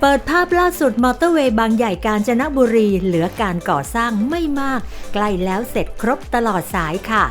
เปิดภาพล่าสุดมอเตอร์เวย์บางใหญ่กาญจนบุรี เหลือการก่อสร้างไม่มาก ใกล้แล้วเสร็จครบตลอดสายค่ะ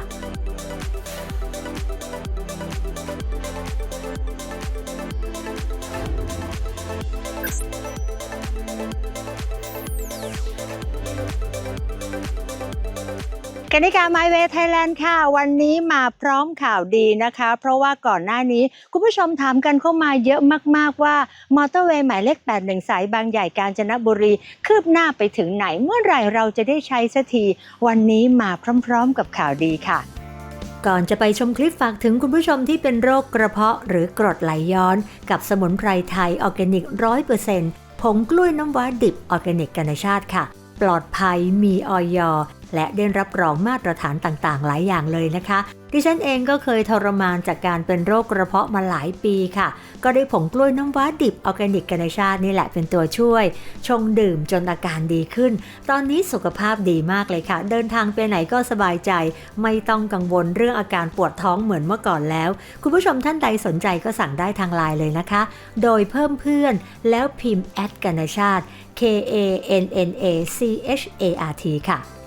กนิการไมเวย์ไทยแลนด์ค่ะ วันนี้มาพร้อมข่าวดีนะคะ เพราะว่าก่อนหน้านี้ คุณผู้ชมถามกันเข้ามาเยอะมาก ๆ ว่ามอเตอร์เวย์หมายเลข 81 สายบางใหญ่กาญจนบุรี คืบหน้าไปถึงไหนเมื่อไหร่เราจะได้ใช้สักที วันนี้มาพร้อม ๆ กับข่าวดีค่ะก่อนจะไปชมคลิปฝากถึงคุณผู้ชมที่เป็นโรคกระเพาะหรือกรดไหลย้อน กับสมุนไพรไทยออร์แกนิก 100%ผงกล้วยน้ำว้าดิบออร์แกนิกกัญชาติค่ะ ปลอดภัยมีออย และได้รับรองมาตรฐานต่างๆ หลายอย่างเลยนะคะ ดิฉันเองก็เคยทรมานจากการเป็นโรคกระเพาะมาหลายปีค่ะ ก็ได้ผงกล้วยน้ำว้าดิบออร์แกนิกกัญชาตินี่แหละเป็นตัวช่วย ชงดื่มจนอาการดีขึ้น ตอนนี้สุขภาพดีมากเลยค่ะ เดินทางไปไหนก็สบายใจ ไม่ต้องกังวลเรื่องอาการปวดท้องเหมือนเมื่อก่อนแล้ว คุณผู้ชมท่านใดสนใจก็สั่งได้ทางไลน์เลยนะคะ โดยเพิ่มเพื่อนแล้วพิมพ์แอดกัญชาติ K A N N A C H A R T ค่ะ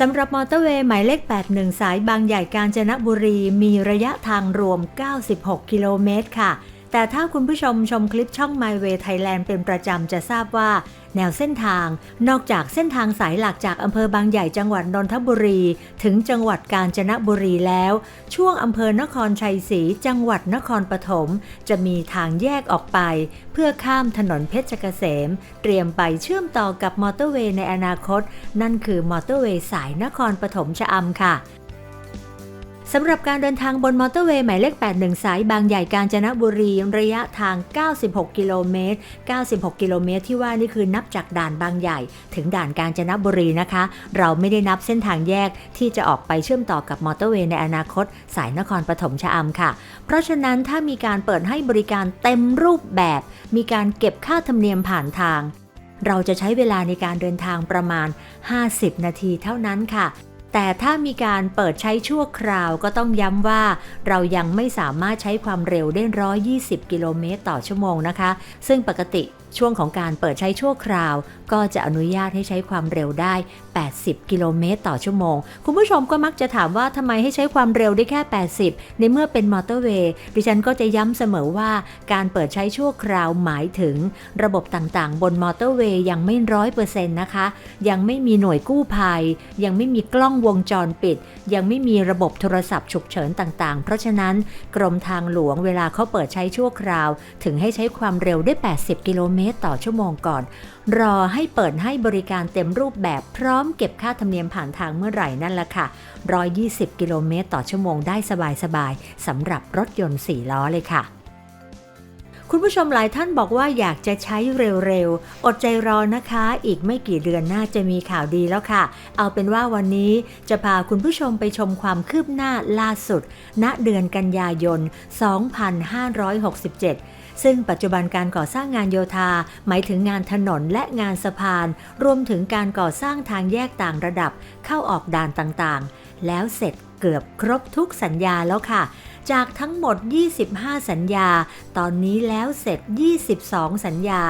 สำหรับมอเตอร์เวย์หมายเลข 81 สายบางใหญ่กาญจนบุรีมีระยะทางรวม 96 กิโลเมตรค่ะ แต่ถ้าคุณผู้ชมชมคลิปช่อง My Way Thailand เป็นประจำจะทราบว่า แนวเส้นทาง นอกจากเส้นทางสายหลักจากอำเภอบางใหญ่จังหวัดนนทบุรี ถึงจังหวัดกาญจนบุรีแล้ว ช่วงอำเภอนครชัยศรีจังหวัดนครปฐมจะมีทางแยกออกไป เพื่อข้ามถนนเพชรเกษม เตรียมไปเชื่อมต่อกับมอเตอร์เวย์ในอนาคต นั่นคือมอเตอร์เวย์สายนครปฐมชะอำค่ะ สำหรับการเดินทางบนมอเตอร์เวย์หมายเลข 81 สายบางใหญ่กาญจนบุรีระยะทาง 96 กิโลเมตร 96 กิโลเมตรที่ว่านี่คือนับจากด่านบางใหญ่ ถึงด่านกาญจนบุรีนะคะ เราไม่ได้นับเส้นทางแยกที่จะออกไปเชื่อมต่อกับมอเตอร์เวย์ในอนาคต สายนครปฐมชะอำค่ะ เพราะฉะนั้นถ้ามีการเปิดให้บริการเต็มรูปแบบ มีการเก็บค่าธรรมเนียมผ่านทาง เราจะใช้เวลาในการเดินทางประมาณ 50 นาทีเท่านั้นค่ะ แต่ถ้ามีการเปิดใช้ชั่วคราวก็ต้องย้ำว่า เรายังไม่สามารถใช้ความเร็วได้ 120 กิโลเมตรต่อชั่วโมงนะคะ ซึ่งปกติ ช่วงของการเปิดใช้ชั่วคราว ก็จะอนุญาตให้ใช้ความเร็วได้ 80 กิโลเมตรต่อชั่วโมง คุณผู้ชมก็มักจะถามว่าทำไมให้ใช้ความเร็วได้แค่ 80 ในเมื่อเป็นมอเตอร์เวย์ ดิฉันก็จะย้ำเสมอว่าการเปิดใช้ชั่วคราวหมายถึง ระบบต่างๆ บนมอเตอร์เวย์ยังไม่ร้อยเปอร์เซ็นต์นะคะ ยังไม่มีหน่วยกู้ภัย ยังไม่มีกล้องวงจรปิด ยังไม่มีระบบโทรศัพท์ฉุกเฉินต่างๆ เพราะฉะนั้นกรมทางหลวงเวลาเขาเปิดใช้ชั่วคราว ถึงให้ใช้ความเร็วได้ 80 กิโลเมมตรต่อชั่วโมงก่อน รอให้เปิดให้บริการเต็มรูปแบบพร้อมเก็บค่าธรรมเนียมผ่านทางเมื่อไหร่นั่นแหละค่ะ 120 กิโลเมตรต่อชั่วโมงได้สบายๆสำหรับรถยนต์ 4 ล้อเลยค่ะคุณผู้ชมหลายท่านบอกว่าอยากจะใช้เร็วๆ อดใจรอนะคะ อีกไม่กี่เดือนน่าจะมีข่าวดีแล้วค่ะ เอาเป็นว่าวันนี้จะพาคุณผู้ชมไปชมความคืบหน้าล่าสุด ณ เดือนกันยายน 2567 ซึ่งปัจจุบันการก่อสร้างงานโยธา หมายถึงงานถนนและงานสะพาน รวมถึงการก่อสร้างทางแยกต่างระดับ เข้าออกด่านต่างๆ แล้วเสร็จเกือบครบทุกสัญญาแล้วค่ะ จากทั้งหมด 25 สัญญา ตอนนี้แล้วเสร็จ 22 สัญญา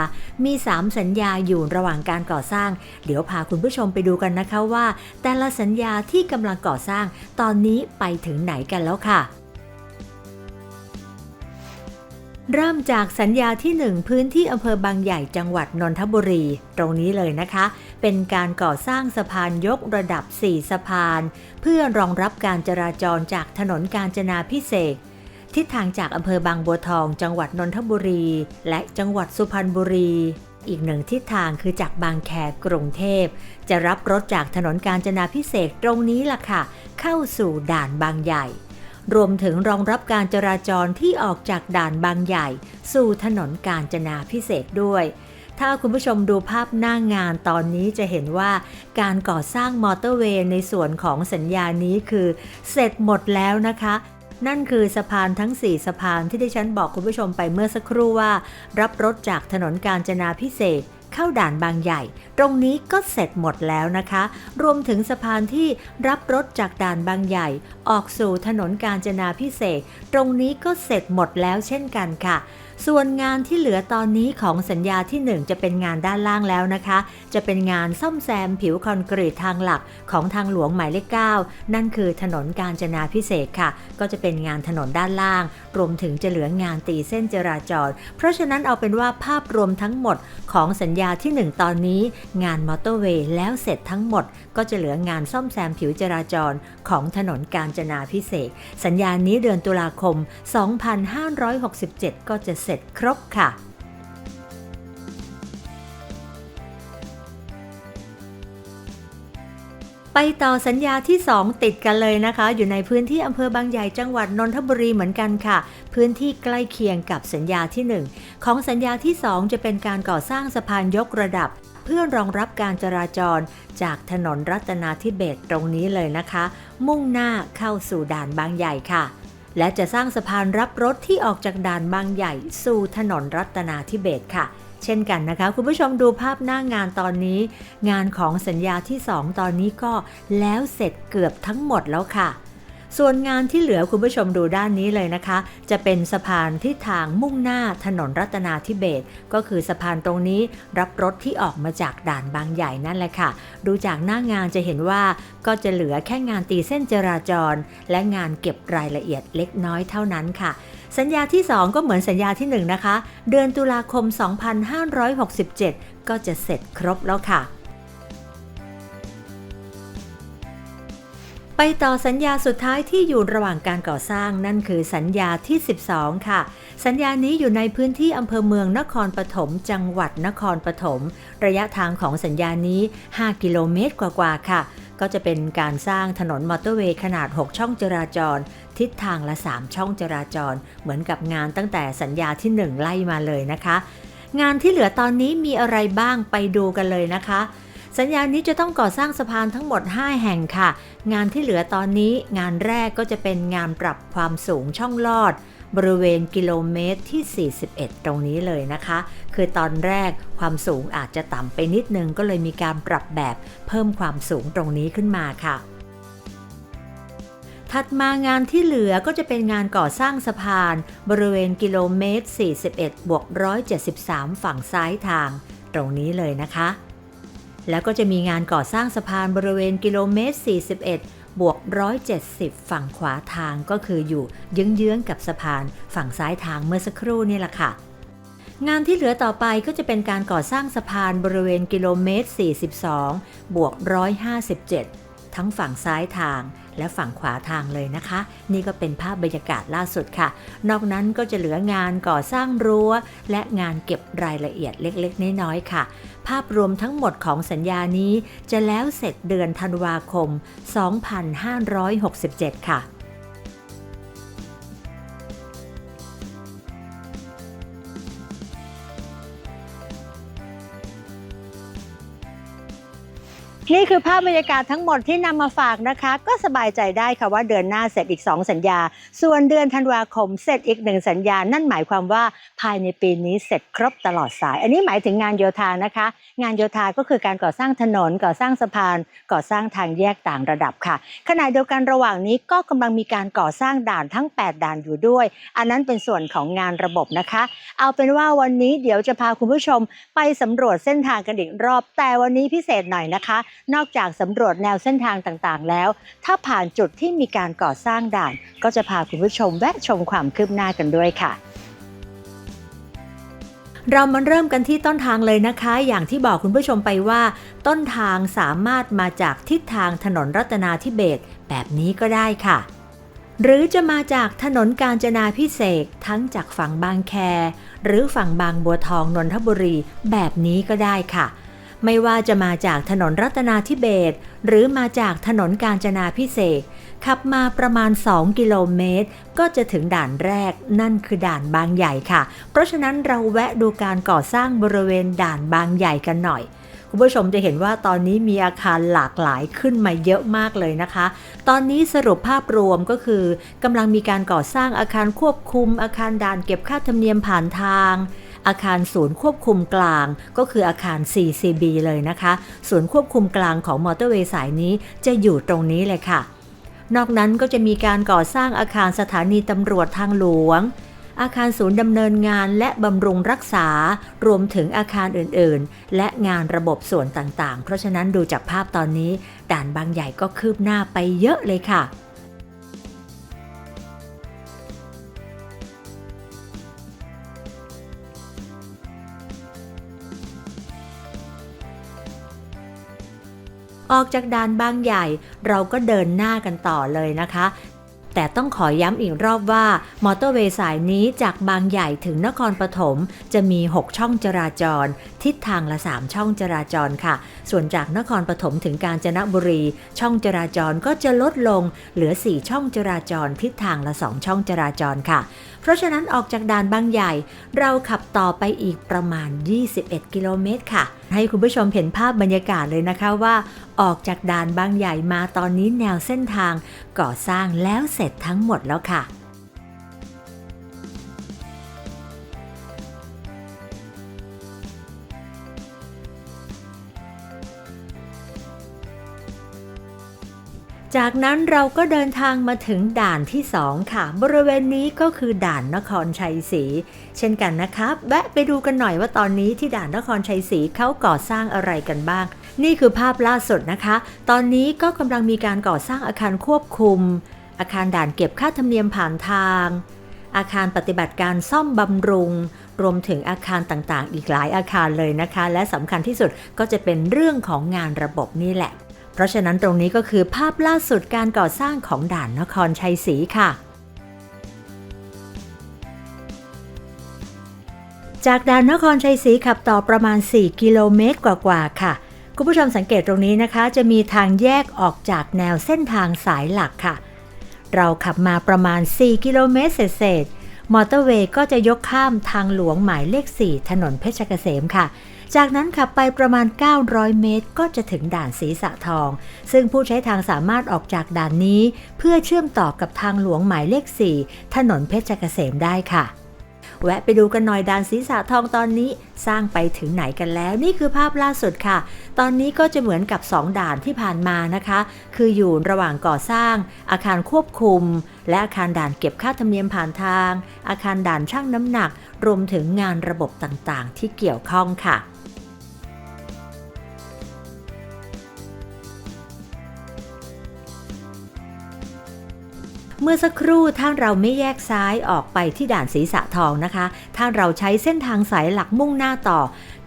มี 3 สัญญาอยู่ระหว่างการก่อสร้าง เดี๋ยวพาคุณผู้ชมไปดูกันนะคะว่า แต่ละสัญญาที่กำลังก่อสร้าง ตอนนี้ไปถึงไหนกันแล้วค่ะ เริ่มจากสัญญาที่ 1 พื้นที่อำเภอบางใหญ่จังหวัดนนทบุรี ตรงนี้เลยนะคะ เป็นการก่อสร้างสะพานยกระดับ 4 สะพาน เพื่อรองรับการจราจรจากถนนกาญจนาพิเศษทิศทางจากอำเภอบางบัวทอง จังหวัดนนทบุรี และจังหวัดสุพรรณบุรี อีกหนึ่งทิศทางคือจากบางแคกรุงเทพ จะรับรถจากถนนกาญจนาพิเศษตรงนี้ล่ะค่ะ เข้าสู่ด่านบางใหญ่ รวมถึงรองรับการจราจรที่ออกจากด่านบางใหญ่ สู่ถนนกาญจนาพิเศษด้วย ถ้าคุณผู้ชมดูภาพหน้างานตอนนี้จะเห็นว่าการก่อสร้างมอเตอร์เวย์ในส่วนของสัญญานี้คือเสร็จหมดแล้วนะคะนั่นคือสะพานทั้ง 4 สะพานที่ดิฉันบอกคุณผู้ชมไปเมื่อสักครู่ว่า รับรถจากถนนกาญจนาพิเศษ เข้าด่านบางใหญ่ ตรงนี้ก็เสร็จหมดแล้วนะคะ รวมถึงสะพานที่รับรถจากด่านบางใหญ่ ออกสู่ถนนกาญจนาพิเศษ ตรงนี้ก็เสร็จหมดแล้วเช่นกันค่ะ ส่วนงานที่เหลือตอนนี้ของสัญญาที่ 1 จะเป็นงานด้านล่างแล้วนะคะ จะเป็นงานซ่อมแซมผิวคอนกรีตทางหลักของทางหลวงหมายเลข9นั่นคือถนนกาญจนาพิเศษค่ะ ก็จะเป็นงานถนนด้านล่าง รวมถึงจะเหลืองานตีเส้นจราจร เพราะฉะนั้นเอาเป็นว่าภาพรวมทั้งหมดของสัญญาที่ 1 ตอนนี้ งานมอเตอร์เวย์แล้วเสร็จทั้งหมด ก็จะเหลืองานซ่อมแซมผิวจราจรของถนนกาญจนาพิเศษ สัญญานี้เดือนตุลาคม 2567 ก็จะเสร็จครบค่ะไปต่อสัญญาที่ 2 ติดกันเลยนะคะ อยู่ในพื้นที่อำเภอบางใหญ่จังหวัดนนทบุรีเหมือนกันค่ะ พื้นที่ใกล้เคียงกับสัญญาที่ 1 ของสัญญาที่ 2 จะเป็นการก่อสร้างสะพานยกระดับ เพื่อรองรับการจราจร จากถนนรัตนาธิเบศตรงนี้เลยนะคะ มุ่งหน้าเข้าสู่ด่านบางใหญ่ค่ะ และจะสร้างสะพานรับรถที่ออกจากด่านบางใหญ่ สู่ถนนรัตนาธิเบศค่ะ เช่นกันนะคะ คุณผู้ชมดูภาพหน้างานตอนนี้ งานของสัญญาที่ 2 ตอนนี้ก็แล้วเสร็จเกือบทั้งหมดแล้วค่ะ ส่วนงานที่เหลือคุณผู้ชมดูด้านนี้เลยนะคะ จะเป็นสะพานที่ทางมุ่งหน้าถนนรัตนาธิเบศก็คือสะพานตรงนี้รับรถที่ออกมาจากด่านบางใหญ่นั่นแหละค่ะ ดูจากหน้างานจะเห็นว่าก็จะเหลือแค่งานตีเส้นจราจร และงานเก็บรายละเอียดเล็กน้อยเท่านั้นค่ะสัญญาที่ 2 ก็เหมือนสัญญาที่ 1 นะคะ เดือนตุลาคม 2567 ก็จะเสร็จครบแล้วค่ะ ไปต่อสัญญาสุดท้ายที่อยู่ระหว่างการก่อสร้างนั่นคือสัญญาที่ 12 ค่ะ สัญญานี้อยู่ในพื้นที่อำเภอเมืองนครปฐมจังหวัดนครปฐมระยะทางของสัญญานี้ 5 กิโลเมตรกว่าๆค่ะ ก็จะเป็นการสร้างถนนมอเตอร์เวย์ขนาด 6 ช่องจราจร ทิศทางละ 3 ช่องจราจร เหมือนกับงานตั้งแต่สัญญาที่ 1 ไล่มาเลยนะคะ งานที่เหลือตอนนี้มีอะไรบ้างไปดูกันเลยนะคะ สัญญานี้จะต้องก่อสร้างสะพานทั้งหมด 5 แห่งค่ะ งานที่เหลือตอนนี้งานแรกก็จะเป็นงานปรับความสูงช่องลอด บริเวณกิโลเมตรที่ 41 ตรงนี้เลยนะคะ คือตอนแรกความสูงอาจจะต่ำไปนิดนึงก็เลยมีการปรับแบบเพิ่มความสูงตรงนี้ขึ้นมาค่ะถัดมางานที่เหลือก็จะเป็นงานก่อสร้างสะพาน บริเวณกิโลเมตร 41 บวก 173 ฝั่งซ้ายทาง ตรงนี้เลยนะคะ แล้วก็จะมีงานก่อสร้างสะพานบริเวณกิโลเมตร 41 บวก 170 ฝั่งขวาทางก็คืออยู่เยื้องๆกับสะพานฝั่งซ้ายทางเมื่อสักครู่นี่แหละค่ะ งานที่เหลือต่อไปก็จะเป็นการก่อสร้างสะพานบริเวณกิโลเมตร 42 บวก 157 ทั้งฝั่งซ้ายทาง และฝั่งขวาทางเลยนะคะ นี่ก็เป็นภาพบรรยากาศล่าสุดค่ะ นอกนั้นก็จะเหลืองานก่อสร้างรั้ว และงานเก็บรายละเอียดเล็กๆ น้อยๆค่ะ ภาพรวมทั้งหมดของสัญญานี้จะแล้วเสร็จเดือนธันวาคม 2567 ค่ะ นี่คือภาพบรรยากาศทั้งหมดที่นำมาฝากนะคะ ก็สบายใจได้ค่ะว่าเดือนหน้าเสร็จอีก 2 สัญญา ส่วนเดือนธันวาคมเสร็จอีกหนึ่งสัญญา นั่นหมายความว่าภายในปีนี้เสร็จครบตลอดสาย อันนี้หมายถึงงานโยธานะคะ งานโยธาก็คือการก่อสร้างถนน ก่อสร้างสะพาน ก่อสร้างทางแยกต่างระดับค่ะ ขณะเดียวกันระหว่างนี้ก็กำลังมีการก่อสร้างด่านทั้ง 8 ด่านอยู่ด้วย อันนั้นเป็นส่วนของงานระบบนะคะ เอาเป็นว่าวันนี้เดี๋ยวจะพาคุณผู้ชมไปสำรวจเส้นทางกันอีกรอบ แต่วันนี้พิเศษหน่อยนะคะนอกจากสำรวจแนวเส้นทางต่างๆ แล้ว ถ้าผ่านจุดที่มีการก่อสร้างด่าน ก็จะพาคุณผู้ชมแวะชมความคืบหน้ากันด้วยค่ะเรามาเริ่มกันที่ต้นทางเลยนะคะ อย่างที่บอกคุณผู้ชมไปว่า ต้นทางสามารถมาจากทิศทางถนนรัตนาธิเบศแบบนี้ก็ได้ค่ะ หรือจะมาจากถนนกาญจนาพิเศษทั้งจากฝั่งบางแค หรือฝั่งบางบัวทองนนทบุรีแบบนี้ก็ได้ค่ะ ไม่ว่าจะมาจากถนนรัตนาธิเบศหรือมาจากถนนกาญจนาพิเศษขับมาประมาณ 2 กิโลเมตร ก็จะถึงด่านแรกนั่นคือด่านบางใหญ่ค่ะ เพราะฉะนั้นเราแวะดูการก่อสร้างบริเวณด่านบางใหญ่กันหน่อย คุณผู้ชมจะเห็นว่าตอนนี้มีอาคารหลากหลายขึ้นมาเยอะมากเลยนะคะ ตอนนี้สรุปภาพรวมก็คือกำลังมีการก่อสร้างอาคารควบคุม อาคารด่านเก็บค่าธรรมเนียมผ่านทาง อาคารศูนย์ควบคุมกลาง ก็คืออาคาร 4CB เลยนะคะ ศูนย์ควบคุมกลางของมอเตอร์เวย์สายนี้จะอยู่ตรงนี้เลยค่ะ นอกนั้นก็จะมีการก่อสร้างอาคารสถานีตำรวจทางหลวง อาคารศูนย์ดำเนินงานและบำรุงรักษา รวมถึงอาคารอื่นๆ และงานระบบส่วนต่างๆ เพราะฉะนั้นดูจากภาพตอนนี้ด่านบางใหญ่ก็คืบหน้าไปเยอะเลยค่ะ ออกจากด่านบางใหญ่ เราก็เดินหน้ากันต่อเลยนะคะ แต่ต้องขอย้ำอีกรอบว่า มอเตอร์เวย์สายนี้จากบางใหญ่ถึงนครปฐมจะมี 6 ช่องจราจร ทิศทางละ 3 ช่องจราจรค่ะ ส่วนจากนครปฐมถึงกาญจนบุรี ช่องจราจรก็จะลดลงเหลือ 4 ช่องจราจร ทิศทางละ 2 ช่องจราจรค่ะ เพราะฉะนั้นออกจากด่านบางใหญ่ เราขับต่อไปอีกประมาณ 21 กิโลเมตรค่ะ ให้คุณผู้ชมเห็นภาพบรรยากาศเลยนะคะว่า ออกจากด่านบางใหญ่มาตอนนี้แนวเส้นทางก่อสร้างแล้วเสร็จทั้งหมดแล้วค่ะ จากนั้นเราก็เดินทางมาถึงด่านที่ 2 ค่ะ บริเวณนี้ก็คือด่านนครชัยศรีเช่นกันนะครับแวะไปดูกันหน่อยว่าตอนนี้ที่ด่านนครชัยศรีเขาก่อสร้างอะไรกันบ้าง นี่คือภาพล่าสุดนะคะ ตอนนี้ก็กำลังมีการก่อสร้างอาคารควบคุม อาคารด่านเก็บค่าธรรมเนียมผ่านทาง อาคารปฏิบัติการซ่อมบำรุงรวมถึงอาคารต่างๆ อีกหลายอาคารเลยนะคะ และสำคัญที่สุดก็จะเป็นเรื่องของงานระบบนี่แหละ เพราะฉะนั้นตรงนี้ก็คือภาพล่าสุดการก่อสร้างของด่านนครชัยศรีค่ะ จากด่านนครชัยศรีขับต่อประมาณ 4 กิโลเมตรกว่าๆค่ะ คุณผู้ชมสังเกตตรงนี้นะคะ จะมีทางแยกออกจากแนวเส้นทางสายหลักค่ะ เราขับมาประมาณ 4 กิโลเมตรเศษมอเตอร์เวย์ก็จะยกข้ามทางหลวงหมายเลข 4 ถนนเพชรเกษมค่ะ จากนั้นขับไปประมาณ 900 เมตร ก็จะถึงด่านศรีสะทอง ซึ่งผู้ใช้ทางสามารถออกจากด่านนี้ เพื่อเชื่อมต่อกับทางหลวงหมายเลข 4 ถนนเพชรเกษมได้ค่ะแวะไปดูกันหน่อยด่านศีรษะทองตอนนี้ สร้างไปถึงไหนกันแล้ว นี่คือภาพล่าสุดค่ะ ตอนนี้ก็จะเหมือนกับ 2 ด่านที่ผ่านมานะคะ คืออยู่ระหว่างก่อสร้าง อาคารควบคุม และอาคารด่านเก็บค่าธรรมเนียมผ่านทาง อาคารด่านช่างน้ำหนัก รวมถึงงานระบบต่างๆ ที่เกี่ยวข้องค่ะ เมื่อสักครู่ถ้าเราไม่แยกซ้ายออกไปที่ด่านศีรษะทองนะคะ ถ้าเราใช้เส้นทางสายหลักมุ่งหน้าต่อ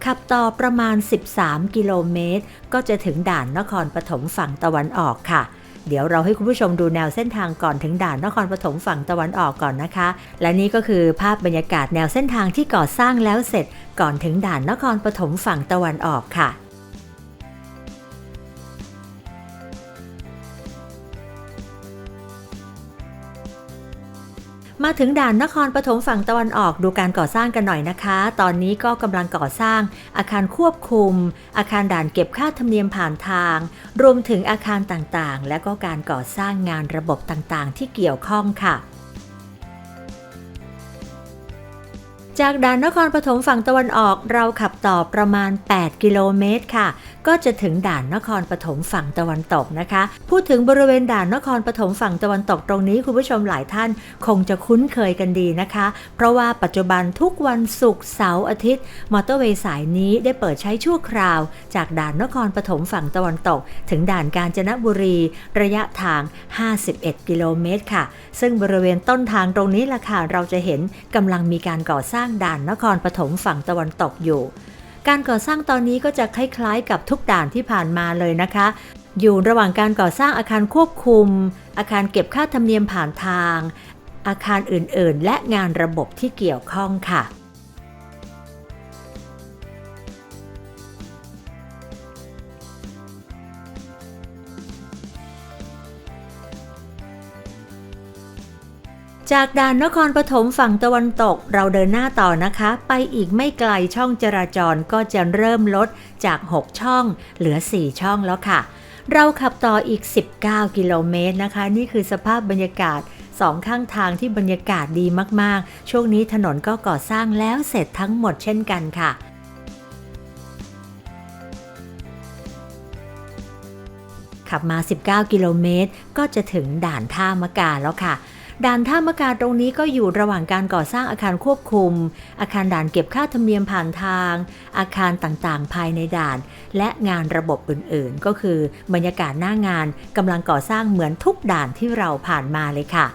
ขับต่อประมาณ 13 กิโลเมตร ก็จะถึงด่านนครปฐมฝั่งตะวันออกค่ะ เดี๋ยวเราให้คุณผู้ชมดูแนวเส้นทางก่อนถึงด่านนครปฐมฝั่งตะวันออกก่อนนะคะ และนี่ก็คือภาพบรรยากาศแนวเส้นทางที่ก่อสร้างแล้วเสร็จก่อนถึงด่านนครปฐมฝั่งตะวันออกค่ะ มาถึงด่านนครปฐมฝั่งตะวันออกดูการก่อสร้างกันหน่อยนะคะ ตอนนี้ก็กำลังก่อสร้างอาคารควบคุม อาคารด่านเก็บค่าธรรมเนียมผ่านทาง รวมถึงอาคารต่างๆ และก็การก่อสร้างงานระบบต่างๆ ที่เกี่ยวข้องค่ะ จากด่านนครปฐมฝั่งตะวันออกเราขับต่อประมาณ 8 กิโลเมตรค่ะ ก็จะถึงด่านนครปฐมฝั่งตะวันตกนะคะ พูดถึงบริเวณด่านนครปฐมฝั่งตะวันตกตรงนี้คุณผู้ชมหลายท่านคงจะคุ้นเคยกันดีนะคะ เพราะว่าปัจจุบันทุกวันศุกร์เสาร์อาทิตย์ มอเตอร์เวย์สายนี้ได้เปิดใช้ชั่วคราว จากด่านนครปฐมฝั่งตะวันตก ถึงด่านกาญจนบุรี ระยะทาง 51 กิโลเมตรค่ะ ซึ่งบริเวณต้นทางตรงนี้ล่ะค่ะเราจะเห็นกำลังมีการก่อสร้างด่านนครปฐมฝั่งตะวันตกอยู่ การก่อสร้างตอนนี้ก็จะคล้ายๆ กับทุกด่านที่ผ่านมาเลยนะคะ อยู่ระหว่างการก่อสร้างอาคารควบคุม อาคารเก็บค่าธรรมเนียมผ่านทาง อาคารอื่นๆ และงานระบบที่เกี่ยวข้องค่ะ จากด่านนครปฐมฝั่งตะวันตกเราเดินหน้าต่อนะคะ ไปอีกไม่ไกลช่องจราจรก็จะเริ่มลดจาก 6 ช่อง เหลือ 4 ช่องแล้วค่ะ เราขับต่ออีก 19 กิโลเมตรนะคะ นี่คือสภาพบรรยากาศสองข้างทางที่บรรยากาศดีมากๆ ช่วงนี้ถนนก็ก่อสร้างแล้วเสร็จทั้งหมดเช่นกันค่ะขับมา 19 กิโลเมตร ก็จะถึงด่านท่ามะกาแล้วค่ะ ด่านท่ามะกาตรงนี้ก็อยู่ระหว่างการก่อสร้างอาคารควบคุม อาคารด่านเก็บค่าธรรมเนียมผ่านทาง อาคารต่างๆ ภายในด่าน และงานระบบอื่นๆ ก็คือบรรยากาศหน้างานกำลังก่อสร้างเหมือนทุกด่านที่เราผ่านมาเลยค่ะ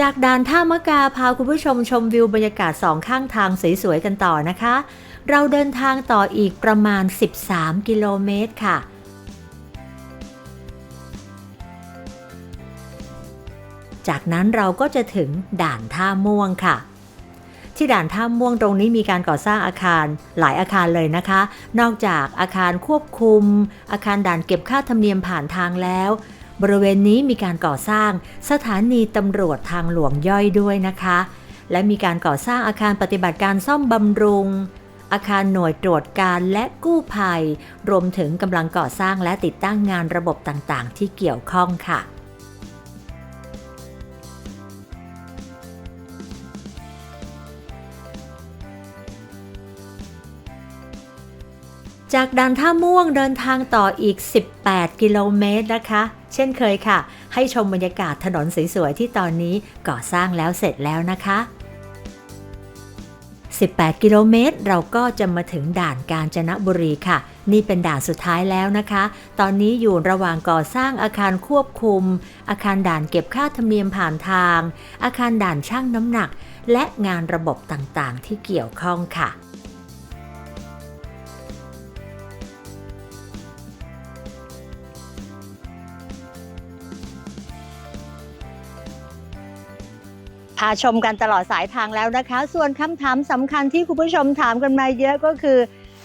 จากด่านท่ามะกาพาคุณผู้ชมชมวิวบรรยากาศสองข้างทางสวยๆกันต่อนะคะ เราเดินทางต่ออีกประมาณ 13 กิโลเมตรค่ะ จากนั้นเราก็จะถึงด่านท่าม่วงค่ะ ที่ด่านท่าม่วงตรงนี้มีการก่อสร้างอาคารหลายอาคารเลยนะคะ นอกจากอาคารควบคุม อาคารด่านเก็บค่าธรรมเนียมผ่านทางแล้ว บริเวณนี้มีการก่อสร้างสถานีตำรวจทางหลวงย่อยด้วยนะคะและมีการก่อสร้างอาคารปฏิบัติการซ่อมบำรุง อาคารหน่วยตรวจการและกู้ภัย รวมถึงกำลังก่อสร้างและติดตั้งงานระบบต่างๆ ที่เกี่ยวข้องค่ะจากด่านท่าม่วงเดินทางต่ออีก 18 กิโลเมตรนะคะ เช่นเคยค่ะ ให้ชมบรรยากาศถนนสวยๆที่ตอนนี้ก่อสร้างแล้วเสร็จแล้วนะคะ 18 กิโลเมตร เราก็จะมาถึงด่านกาญจนบุรีค่ะ นี่เป็นด่านสุดท้ายแล้วนะคะ ตอนนี้อยู่ระหว่างก่อสร้างอาคารควบคุม อาคารด่านเก็บค่าธรรมเนียมผ่านทาง อาคารด่านช่างน้ำหนัก และงานระบบต่างๆ ที่เกี่ยวข้องค่ะ พาชมกันตลอดสายทางแล้วนะคะ ส่วนคำถามสำคัญที่คุณผู้ชมถามกันมาเยอะก็คือ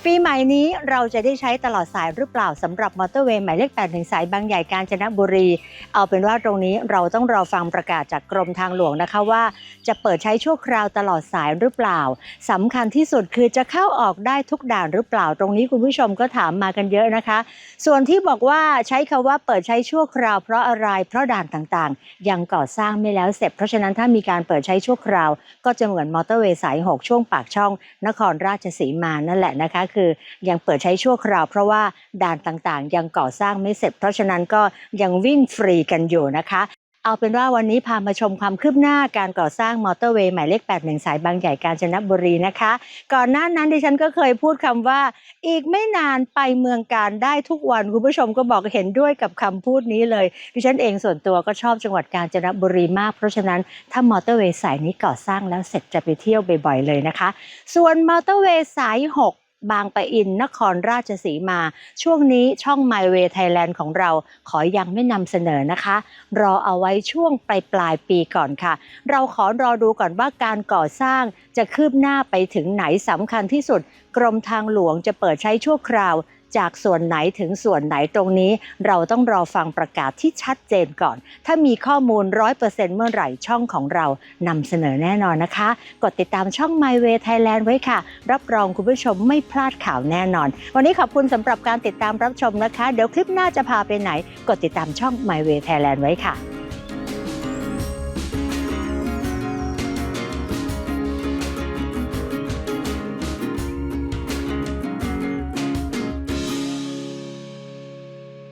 ปีใหม่นี้เราจะได้ใช้ตลอดสายหรือเปล่าสำหรับมอเตอร์เวย์หมายเลข8ถึงสายบางใหญ่กาญจนบุรี เอาเป็นว่าตรงนี้เราต้องรอฟังประกาศจากกรมทางหลวงนะคะว่า จะเปิดใช้ชั่วคราวตลอดสายหรือเปล่าสำคัญที่สุดคือจะเข้าออกได้ทุกด่านหรือเปล่า ตรงนี้คุณผู้ชมก็ถามมากันเยอะนะคะ ส่วนที่บอกว่าใช้คาว่าเปิดใช้ชั่วคราวเพราะอะไรเพราะด่านต่างๆ ยังก่อสร้างไม่แล้วเสร็จ เพราะฉะนั้นถ้ามีการเปิดใช้ชั่วคราว ก็จะเหมือนมอเตอร์เวย์สาย 6 ช่วงปากช่อง นครราชสีมานั่นแหละนะคะคือยังเปิดใช้ชั่วคราว เพราะว่าด่านต่างๆ ยังก่อสร้างไม่เสร็จ เพราะฉะนั้นก็ยังวิ่งฟรีกันอยู่นะคะเอาเป็นว่าวันนี้พามาชมความคืบหน้าการก่อสร้างมอเตอร์เวย์หมายเลข 81 สายบางใหญ่กาญจนบุรีนะคะ ก่อนหน้านั้นดิฉันก็เคยพูดคำว่า อีกไม่นานไปเมืองการได้ทุกวัน คุณผู้ชมก็บอกเห็นด้วยกับคำพูดนี้เลย ดิฉันเองส่วนตัวก็ชอบจังหวัดกาญจนบุรีมาก เพราะฉะนั้นถ้ามอเตอร์เวย์สายนี้ก่อสร้างแล้วเสร็จจะไปเที่ยวบ่อยๆเลยนะคะ ส่วนมอเตอร์เวย์สาย 6 บางปะอิน นครราชสีมา ช่วงนี้ช่อง My Way Thailand ของเราขอยังไม่นำเสนอนะคะ รอเอาไว้ช่วงปลายปลายปีก่อนค่ะ เราขอรอดูก่อนว่าการก่อสร้างจะคืบหน้าไปถึงไหนสำคัญที่สุด กรมทางหลวงจะเปิดใช้ชั่วคราว จากส่วนไหนถึงส่วนไหนตรงนี้ เราต้องรอฟังประกาศที่ชัดเจนก่อน ถ้ามีข้อมูล 100%เมื่อไหร่ช่องของเรานำเสนอแน่นอนนะคะ กดติดตามช่อง My Way Thailand ไว้ค่ะ รับรองคุณผู้ชมไม่พลาดข่าวแน่นอน วันนี้ขอบคุณสำหรับการติดตามรับชมนะคะ เดี๋ยวคลิปหน้าจะพาไปไหน กดติดตามช่อง My Way Thailand ไว้ค่ะ